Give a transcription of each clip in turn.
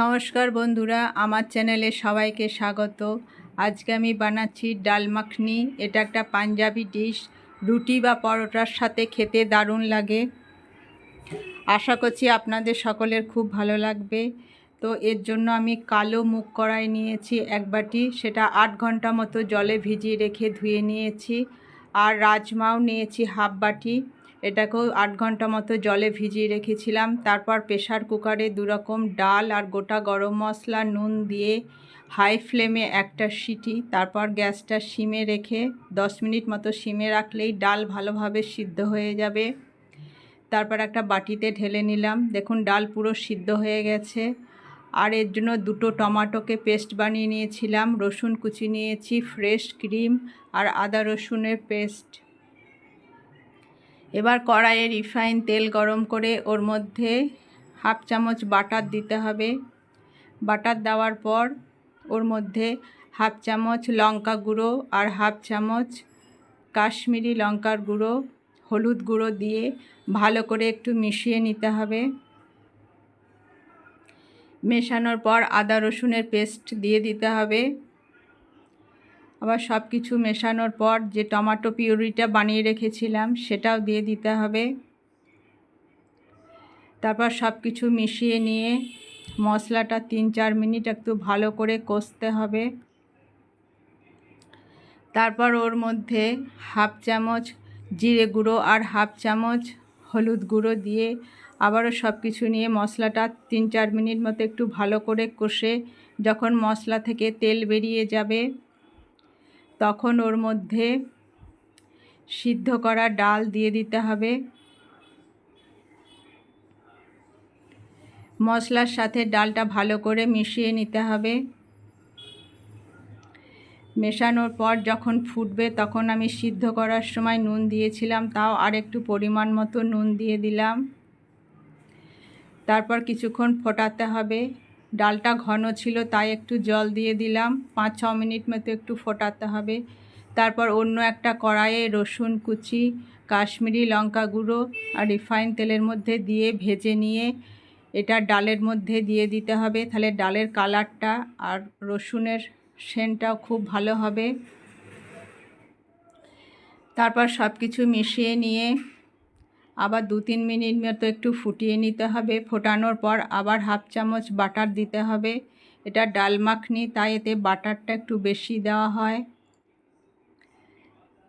নমস্কার বন্ধুরা, আমার চ্যানেলে সবাইকে স্বাগত। আজকে আমি বানাচ্ছি ডাল মাখনি। এটা একটা পাঞ্জাবি ডিশ। রুটি বা পরোটার সাথে খেতে দারুণ লাগে। আশা করছি আপনাদের সকলের খুব ভালো লাগবে। তো এর জন্য আমি কালো মুগ কড়াই নিয়েছি এক বাটি। সেটা আট ঘণ্টা মতো জলে ভিজিয়ে রেখে ধুয়ে নিয়েছি। আর রাজমাও নিয়েছি হাফ বাটি। এটাকেও আট ঘণ্টা মতো জলে ভিজিয়ে রেখেছিলাম। তারপর প্রেশার কুকারে দুরকম ডাল আর গোটা গরম মশলা, নুন দিয়ে হাই ফ্লেমে একটা সিটি, তারপর গ্যাসটা সিমে রেখে দশ মিনিট মতো সিমে রাখলেই ডাল ভালোভাবে সিদ্ধ হয়ে যাবে। তারপর একটা বাটিতে ঢেলে নিলাম। দেখুন, ডাল পুরো সিদ্ধ হয়ে গেছে। আর এর জন্য দুটো টমাটোকে পেস্ট বানিয়ে নিয়েছিলাম। রসুন কুচি নিয়েছি, ফ্রেশ ক্রিম আর আদা রসুনের পেস্ট। এবার কড়াইয়ে রিফাইন তেল গরম করে ওর মধ্যে হাফ চামচ বাটার দিতে হবে। বাটার দেওয়ার পর ওর মধ্যে হাফ চামচ লঙ্কা গুঁড়ো আর হাফ চামচ কাশ্মীরি লঙ্কার গুঁড়ো, হলুদ গুঁড়ো দিয়ে ভালো করে একটু মিশিয়ে নিতে হবে। মেশানোর পর আদা রসুনের পেস্ট দিয়ে দিতে হবে। আবার সব কিছু মেশানোর পর যে টমাটো পিউরিটা বানিয়ে রেখেছিলাম, সেটাও দিয়ে দিতে হবে। তারপর সব কিছু মিশিয়ে নিয়ে মশলাটা তিন চার মিনিট একটু ভালো করে কষতে হবে। তারপর ওর মধ্যে হাফ চামচ জিরে গুঁড়ো আর হাফ চামচ হলুদ গুঁড়ো দিয়ে আবারও সব কিছু নিয়ে মশলাটা তিন চার মিনিট মতো একটু ভালো করে কষে, যখন মশলা থেকে তেল বেরিয়ে যাবে তখন ওর মধ্যে সিদ্ধ করা ডাল দিয়ে দিতে হবে। মশলার সাথে ডালটা ভালো করে মিশিয়ে নিতে হবে। মেশানোর পর যখন ফুটবে তখন আমি সিদ্ধ করার সময় নুন দিয়েছিলাম, তাও আর একটু পরিমাণ মতো নুন দিয়ে দিলাম। তারপর কিছুক্ষণ ফোটাতে হবে। ডালটা ঘন ছিল, তাই একটু জল দিয়ে দিলাম। পাঁচ, ছ মিনিট মতো একটু ফোটাতে হবে। তারপর অন্য একটা কড়াইয়ে রসুন কুচি, কাশ্মীরি লঙ্কা গুঁড়ো আর রিফাইন তেলের মধ্যে দিয়ে ভেজে নিয়ে এটা ডালের মধ্যে দিয়ে দিতে হবে। তাহলে ডালের কালারটা আর রসুনের সেন্টটাও খুব ভালো হবে। তারপর সব কিছু মিশিয়ে নিয়ে আবার দু তিন মিনিট মতো একটু ফুটিয়ে নিতে হবে। ফোটানোর পর আবার হাফ চামচ বাটার দিতে হবে। এটা ডাল মাখনি, তাই এতে বাটারটা একটু বেশি দেওয়া হয়।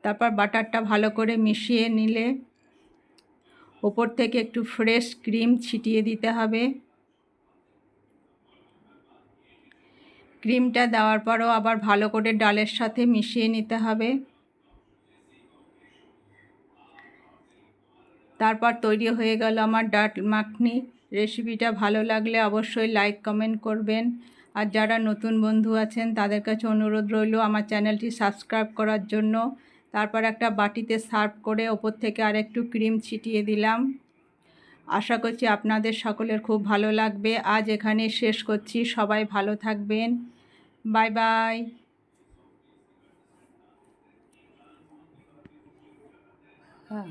তারপর বাটারটা ভালো করে মিশিয়ে নিলে ওপর থেকে একটু ফ্রেশ ক্রিম ছিটিয়ে দিতে হবে। ক্রিমটা দেওয়ার পরও আবার ভালো করে ডালের সাথে মিশিয়ে নিতে হবে। তারপর তৈরি হয়ে গেল আমার ডাল মাখনি। রেসিপিটা ভালো লাগলে অবশ্যই লাইক, কমেন্ট করবেন। আর যারা নতুন বন্ধু আছেন, তাদের কাছে অনুরোধ রইল আমার চ্যানেলটি সাবস্ক্রাইব করার জন্য। তারপর একটা বাটিতে সার্ভ করে ওপর থেকে আর একটু ক্রিম ছিটিয়ে দিলাম। আশা করছি আপনাদের সকলের খুব ভালো লাগবে। আজ এখানে শেষ করছি। সবাই ভালো থাকবেন। Bye bye. হ্যাঁ।